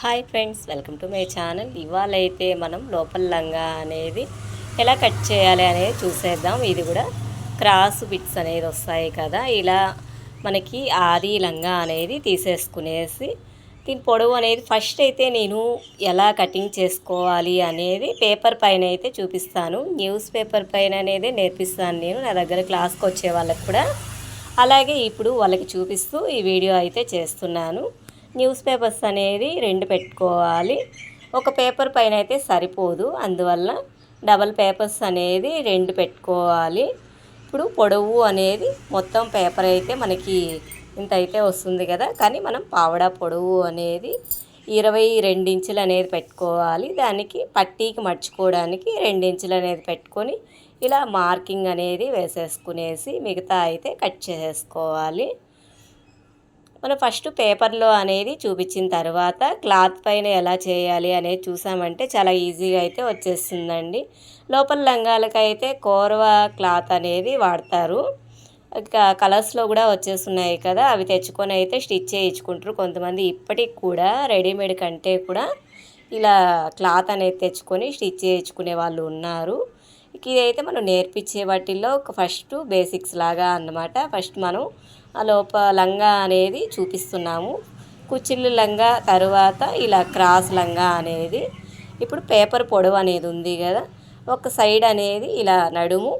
Hi friends welcome to my channel. ఇవాళ అయితే మనం లోపల లంగా అనేది ఎలా కట్ చేయాలి అనేది చూసేద్దాం. ఇది కూడా క్రాస్ బిట్స్ అనేది వస్తాయి కదా. ఇలా మనకి ఆది లంగా అనేది తీసేసుకునేసి దీని పొడవు అనేది ఫస్ట్ అయితే నేను ఎలా కటింగ్ చేసుకోవాలి అనేది పేపర్ పైన అయితే చూపిస్తాను. న్యూస్ పేపర్ పైన అనేది నేర్పిస్తాను నేను. నా దగ్గర క్లాస్కి వచ్చే వాళ్ళకి కూడా. అలాగే ఇప్పుడు వాళ్ళకి చూపిస్తూ ఈ వీడియో అయితే చేస్తున్నాను. న్యూస్ పేపర్స్ అనేది రెండు పెట్టుకోవాలి. ఒక పేపర్ పైన అయితే సరిపోదు. అందువల్ల డబల్ పేపర్స్ అనేది రెండు పెట్టుకోవాలి. ఇప్పుడు పొడవు అనేది మొత్తం పేపర్ అయితే మనకి ఇంత అయితే వస్తుంది కదా. కానీ మనం పావడా పొడవు అనేది ఇరవై రెండించులు అనేది పెట్టుకోవాలి. దానికి పట్టీకి మర్చుకోవడానికి రెండించులు అనేది పెట్టుకొని ఇలా మార్కింగ్ అనేది వేసేసుకునేసి మిగతా అయితే కట్ చేసేసుకోవాలి. మనం ఫస్ట్ పేపర్లో అనేది చూపించిన తర్వాత క్లాత్ పైన ఎలా చేయాలి అనేది చూసామంటే చాలా ఈజీగా అయితే వచ్చేస్తుందండి. లోపల లంగాలకైతే కోరవ క్లాత్ అనేది వాడతారు. ఇంకా కలర్స్లో కూడా వచ్చేస్తున్నాయి కదా అవి తెచ్చుకొని అయితే స్టిచ్ చేయించుకుంటారు. కొంతమంది ఇప్పటికి కూడా రెడీమేడ్ కంటే కూడా ఇలా క్లాత్ అనేది తెచ్చుకొని స్టిచ్ చేయించుకునే వాళ్ళు ఉన్నారు. ఇదైతే మనం నేర్పించే వాటిల్లో ఒక ఫస్ట్ బేసిక్స్ లాగా అన్నమాట. ఫస్ట్ మనం ఆ లోప లంగా అనేది చూపిస్తున్నాము. కుచ్చిళ్ళు లంగా తరువాత ఇలా క్రాస్ లంగా అనేది. ఇప్పుడు పేపర్ పొడవు అనేది ఉంది కదా ఒక సైడ్ అనేది ఇలా నడుము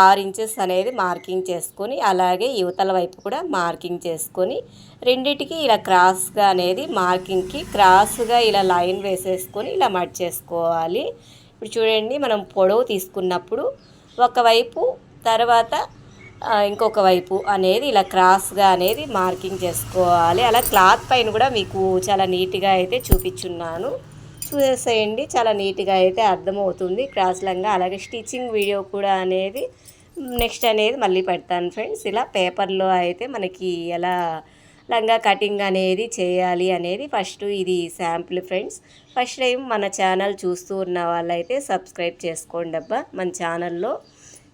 ఆరు ఇంచెస్ అనేది మార్కింగ్ చేసుకొని అలాగే యువతల వైపు కూడా మార్కింగ్ చేసుకొని రెండిటికి ఇలా క్రాస్గా అనేది మార్కింగ్కి క్రాస్గా ఇలా లైన్ వేసేసుకొని ఇలా మడ్ చేసుకోవాలి. ఇప్పుడు చూడండి మనం పొడవు తీసుకున్నప్పుడు ఒకవైపు తర్వాత ఇంకొక వైపు అనేది ఇలా క్రాస్గా అనేది మార్కింగ్ చేసుకోవాలి. అలా క్లాత్ పైన కూడా మీకు చాలా నీట్గా అయితే చూపించున్నాను చూసేసేయండి చాలా నీట్గా అయితే అర్థమవుతుంది క్రాస్ లంగా అలాగే స్టిచ్చింగ్ వీడియో కూడా అనేది నెక్స్ట్ అనేది మళ్ళీ పెడతాను ఫ్రెండ్స్. ఇలా పేపర్లో అయితే మనకి ఎలా లంగా కటింగ్ అనేది చేయాలి అనేది ఫస్ట్ ఇది శాంపుల్ ఫ్రెండ్స్. ఫస్ట్ టైం మన ఛానల్ చూస్తూ ఉన్న వాళ్ళైతే సబ్స్క్రైబ్ చేసుకోండి అబ్బా. మన ఛానల్లో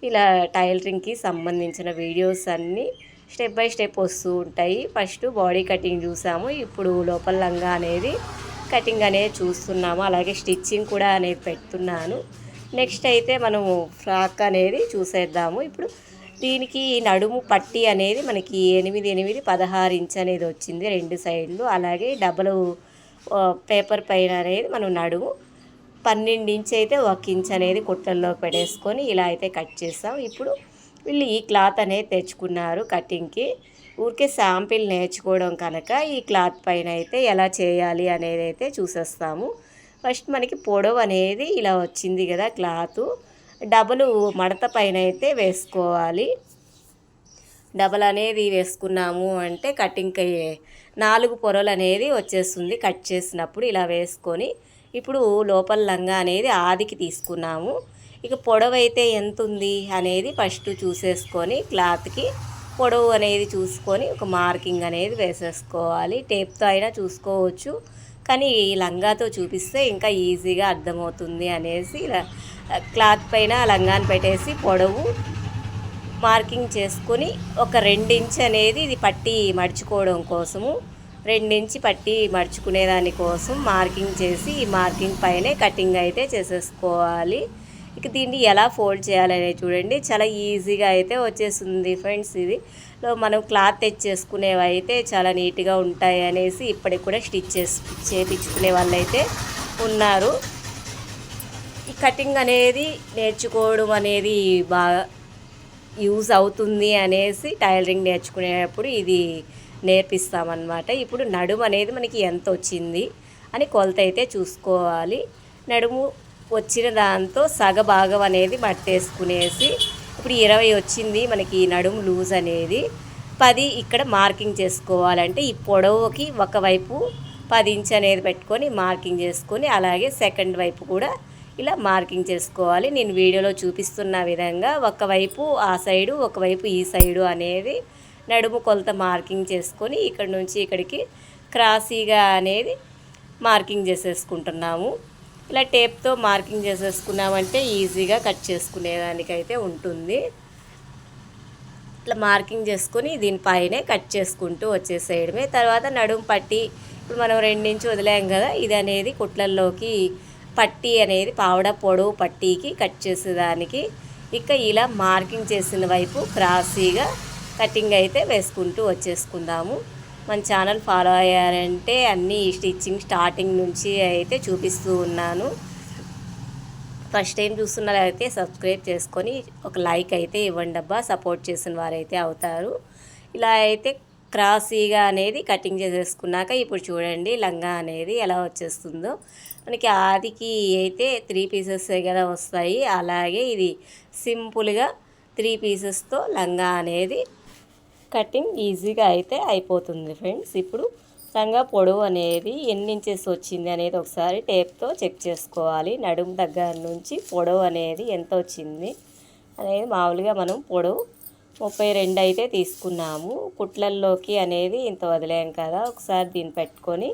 ఇలా టైలరింగ్కి సంబంధించిన వీడియోస్ అన్నీ స్టెప్ బై స్టెప్ వస్తూ ఉంటాయి. ఫస్ట్ బాడీ కటింగ్ చూసాము. ఇప్పుడు లోపల లంగా అనేది కటింగ్ అనేది చూస్తున్నాము. అలాగే స్టిచ్చింగ్ కూడా అనేది పెడుతున్నాను. నెక్స్ట్ అయితే మనము ఫ్రాక్ అనేది చూసేద్దాము. ఇప్పుడు దీనికి నడుము పట్టి అనేది మనకి ఎనిమిది ఎనిమిది పదహారు ఇంచ్ అనేది వచ్చింది రెండు సైడ్లు. అలాగే డబల్ పేపర్ పైన అనేది మనం నడుము పన్నెండు ఇంచ్ అయితే ఒక ఇంచ్ అనేది కుట్టల్లో పెట్టేసుకొని ఇలా అయితే కట్ చేస్తాం. ఇప్పుడు వీళ్ళు ఈ క్లాత్ అనేది తెచ్చుకున్నారు కటింగ్కి. ఊరికే శాంపిల్ నేర్చుకోవడం కనుక ఈ క్లాత్ పైన అయితే ఎలా చేయాలి అనేది అయితే చూసేస్తాము. ఫస్ట్ మనకి పొడవు అనేది ఇలా వచ్చింది కదా క్లాత్. డబుల్ మడత పైన అయితే వేసుకోవాలి. డబల్ అనేది వేసుకున్నాము అంటే కటింగ్ నాలుగు పొరలు అనేది వచ్చేస్తుంది కట్ చేసినప్పుడు ఇలా వేసుకొని. ఇప్పుడు లోపల లంగా అనేది ఆదికి తీసుకున్నాము. ఇక పొడవు అయితే ఎంత ఉంది అనేది ఫస్ట్ చూసేసుకొని క్లాత్కి పొడవు అనేది చూసుకొని ఒక మార్కింగ్ అనేది వేసేసుకోవాలి. టేప్తో అయినా చూసుకోవచ్చు. కానీ ఈ లంగాతో చూపిస్తే ఇంకా ఈజీగా అర్థమవుతుంది అనేసి క్లాత్ పైన లంగాన్ని పెట్టేసి పొడవు మార్కింగ్ చేసుకొని ఒక రెండించ్ అనేది ఇది పట్టి మడుచుకోవడం కోసము రెండించి పట్టి మడుచుకునేదాని కోసం మార్కింగ్ చేసి ఈ మార్కింగ్ పైనే కటింగ్ అయితే చేసేసుకోవాలి. ఇక దీన్ని ఎలా ఫోల్డ్ చేయాలనే చూడండి. చాలా ఈజీగా అయితే వచ్చేస్తుంది ఫ్రెండ్స్ ఇది. మనం క్లాత్ తెచ్చేసుకునేవి అయితే చాలా నీట్గా ఉంటాయి అనేసి ఇప్పటికి కూడా స్టిచ్ చేసి చేపించుకునే వాళ్ళు అయితే ఉన్నారు. ఈ కటింగ్ అనేది నేర్చుకోవడం అనేది బాగా యూజ్ అవుతుంది అనేసి టైలరింగ్ నేర్చుకునేటప్పుడు ఇది నేర్పిస్తామన్నమాట. ఇప్పుడు నడుము అనేది మనకి ఎంత వచ్చింది అని కొలత అయితే చూసుకోవాలి. నడుము వచ్చిన దాంతో సగ భాగం అనేది మట్టేసుకునేసి ఇప్పుడు ఇరవై వచ్చింది మనకి నడుము లూజ్ అనేది. పది ఇక్కడ మార్కింగ్ చేసుకోవాలంటే ఈ పొడవుకి ఒకవైపు పది ఇంచ్ అనేది పెట్టుకొని మార్కింగ్ చేసుకొని అలాగే సెకండ్ వైపు కూడా ఇలా మార్కింగ్ చేసుకోవాలి. నేను వీడియోలో చూపిస్తున్న విధంగా ఒకవైపు ఆ సైడు ఒకవైపు ఈ సైడు అనేది నడుము కొలత మార్కింగ్ చేసుకొని ఇక్కడ నుంచి ఇక్కడికి క్రాసీగా అనేది మార్కింగ్ చేసేసుకుంటున్నాము. ఇలా టేప్తో మార్కింగ్ చేసేసుకున్నామంటే ఈజీగా కట్ చేసుకునేదానికైతే ఉంటుంది. ఇట్లా మార్కింగ్ చేసుకొని దీనిపైనే కట్ చేసుకుంటూ వచ్చేసేయడమే. తర్వాత నడుము పట్టి ఇప్పుడు మనం రెండించి వదిలేం కదా ఇది అనేది కుట్లల్లోకి పట్టీ అనేది పావడ పొడవు పట్టీకి కట్ చేసేదానికి ఇక ఇలా మార్కింగ్ చేసిన వైపు క్రాసీగా కటింగ్ అయితే వేసుకుంటూ వచ్చేసుకుందాము. మన ఛానల్ ఫాలో అయ్యారంటే అన్నీ స్టిచ్చింగ్ స్టార్టింగ్ నుంచి అయితే చూపిస్తూ ఉన్నాను. ఫస్ట్ టైం చూస్తున్నట్లయితే సబ్స్క్రైబ్ చేసుకొని ఒక లైక్ అయితే ఇవ్వండి అబ్బా సపోర్ట్ చేసిన వారైతే అవుతారు. ఇలా అయితే క్రాసీగా అనేది కటింగ్ చేసేసుకున్నాక ఇప్పుడు చూడండి లంగా అనేది ఎలా వచ్చేస్తుందో. మనకి ఆదికి అయితే త్రీ పీసెస్ కదా వస్తాయి. అలాగే ఇది సింపుల్గా త్రీ పీసెస్తో లంగా అనేది కటింగ్ ఈజీగా అయితే అయిపోతుంది ఫ్రెండ్స్. ఇప్పుడు లంగా పొడవు అనేది ఎన్ని ఇంచెస్ వచ్చింది అనేది ఒకసారి టేప్తో చెక్ చేసుకోవాలి. నడుము దగ్గర నుంచి పొడవు అనేది ఎంత వచ్చింది అనేది మామూలుగా మనం పొడవు ముప్పై రెండు అయితే తీసుకున్నాము. కుట్లల్లోకి అనేది ఇంత వదిలేం కదా ఒకసారి దీన్ని పెట్టుకొని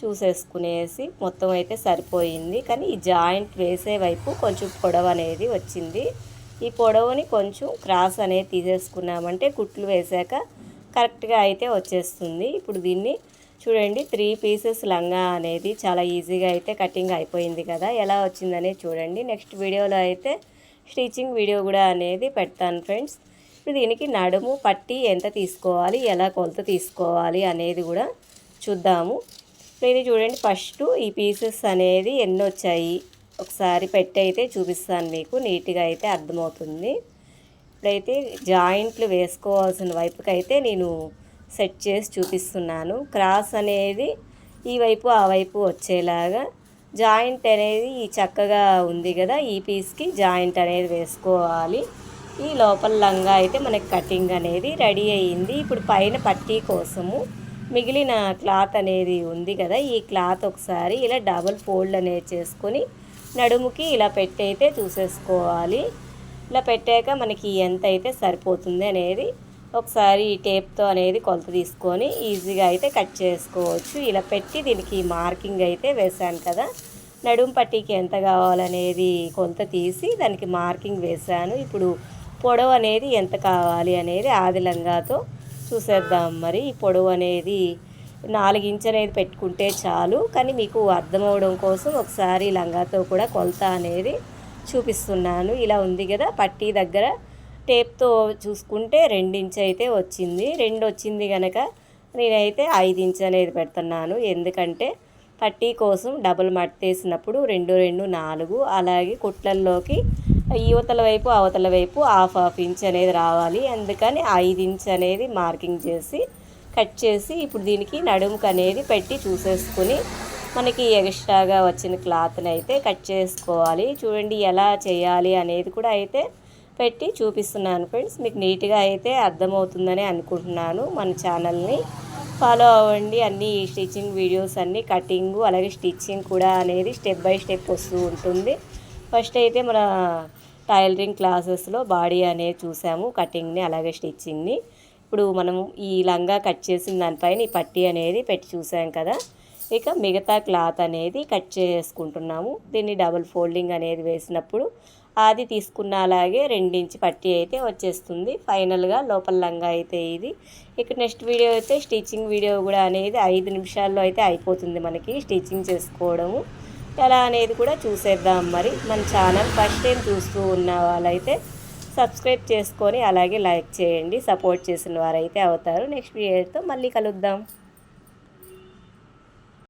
చూసేసుకునేసి మొత్తం అయితే సరిపోయింది. కానీ ఈ జాయింట్ వేసే వైపు కొంచెం పొడవు అనేది వచ్చింది. ఈ పొడవుని కొంచెం క్రాస్ అనేది తీసేసుకున్నామంటే కుట్లు వేసాక కరెక్ట్గా అయితే వచ్చేస్తుంది. ఇప్పుడు దీన్ని చూడండి త్రీ పీసెస్ లంగా అనేది చాలా ఈజీగా అయితే కటింగ్ అయిపోయింది కదా ఎలా వచ్చిందనే చూడండి. నెక్స్ట్ వీడియోలో అయితే స్టిచ్చింగ్ వీడియో కూడా అనేది పెడతాను ఫ్రెండ్స్. ఇప్పుడు దీనికి నడుము పట్టి ఎంత తీసుకోవాలి ఎలా కొలత తీసుకోవాలి అనేది కూడా చూద్దాము. ఇది చూడండి ఫస్ట్ ఈ పీసెస్ అనేది ఎన్ని వచ్చాయి ఒకసారి పెట్టి అయితే చూపిస్తాను మీకు. నీట్గా అయితే అర్థమవుతుంది. ఇప్పుడైతే జాయింట్లు వేసుకోవాల్సిన వైపుకైతే నేను సెట్ చేసి చూపిస్తున్నాను. క్రాస్ అనేది ఈ వైపు ఆ వైపు వచ్చేలాగా జాయింట్ అనేది చక్కగా ఉంది కదా ఈ పీస్కి జాయింట్ అనేది వేసుకోవాలి. ఈ లోపల లంగా అయితే మనకి కటింగ్ అనేది రెడీ అయ్యింది ఇప్పుడు పైన పట్టీ కోసము మిగిలిన క్లాత్ అనేది ఉంది కదా ఈ క్లాత్ ఒకసారి ఇలా డబుల్ ఫోల్డ్ అనేది చేసుకొని నడుముకి ఇలా పెట్టయితే చూసేసుకోవాలి. ఇలా పెట్టాక మనకి ఎంత అయితే సరిపోతుంది అనేది ఒకసారి ఈ టేప్తో అనేది కొలత తీసుకొని ఈజీగా అయితే కట్ చేసుకోవచ్చు. ఇలా పెట్టి దీనికి మార్కింగ్ అయితే వేశాను కదా. నడుము పట్టీకి ఎంత కావాలనేది కొలత తీసి దానికి మార్కింగ్ వేశాను. ఇప్పుడు పొడవు అనేది ఎంత కావాలి అనేది ఆదిలంగాతో చూసేద్దాం. మరి ఈ పొడవు అనేది నాలుగు ఇంచ్ అనేది పెట్టుకుంటే చాలు. కానీ మీకు అర్థమవడం కోసం ఒకసారి లంగాతో కూడా కొలత అనేది చూపిస్తున్నాను. ఇలా ఉంది కదా పట్టీ దగ్గర టేప్తో చూసుకుంటే ఇంచ్ అయితే వచ్చింది. రెండు వచ్చింది కనుక నేనైతే ఐదు ఇంచ్ అనేది పెడుతున్నాను. ఎందుకంటే పట్టీ కోసం డబుల్ మట్టేసినప్పుడు రెండు రెండు నాలుగు అలాగే కుట్లల్లోకి యువతల వైపు అవతల వైపు హాఫ్ హాఫ్ ఇంచ్ అనేది రావాలి. అందుకని ఐదు ఇంచ్ అనేది మార్కింగ్ చేసి కట్ చేసి ఇప్పుడు దీనికి నడుముకు అనేది పెట్టి చూసేసుకుని మనకి ఎక్స్ట్రాగా వచ్చిన క్లాత్ని అయితే కట్ చేసుకోవాలి. చూడండి ఎలా చేయాలి అనేది కూడా అయితే పెట్టి చూపిస్తున్నాను ఫ్రెండ్స్. మీకు నీట్గా అయితే అర్థమవుతుందని అనుకుంటున్నాను. మన ఛానల్ని ఫాలో అవ్వండి. అన్ని స్టిచ్చింగ్ వీడియోస్ అన్నీ కటింగు అలాగే స్టిచ్చింగ్ కూడా అనేది స్టెప్ బై స్టెప్ వస్తూ ఉంటుంది. ఫస్ట్ అయితే మన టైలరింగ్ క్లాసెస్లో బాడీ అనేది చూసాము కటింగ్ని అలాగే స్టిచ్చింగ్ని. ఇప్పుడు మనం ఈ లంగా కట్ చేసిన దానిపైన ఈ పట్టీ అనేది పెట్టి చూసాం కదా. ఇక మిగతా క్లాత్ అనేది కట్ చేసుకుంటున్నాము. దీన్ని డబుల్ ఫోల్డింగ్ అనేది వేసినప్పుడు అది తీసుకున్న అలాగే రెండించి పట్టీ అయితే వచ్చేస్తుంది. ఫైనల్గా లోపల లంగా అయితే ఇది. ఇక నెక్స్ట్ వీడియో అయితే స్టిచ్చింగ్ వీడియో కూడా అనేది ఐదు నిమిషాల్లో అయితే అయిపోతుంది మనకి స్టిచ్చింగ్ చేసుకోవడము. ఎలా అనేది కూడా చూసేద్దాం మరి. మన ఛానల్ ఫస్ట్ టైం చూస్తూ ఉన్న వాళ్ళైతే సబ్స్క్రైబ్ చేసుకొని అలాగే లైక్ చేయండి. సపోర్ట్ చేసిన వారైతే అవుతారు. నెక్స్ట్ వీడియోతో మళ్ళీ కలుద్దాం.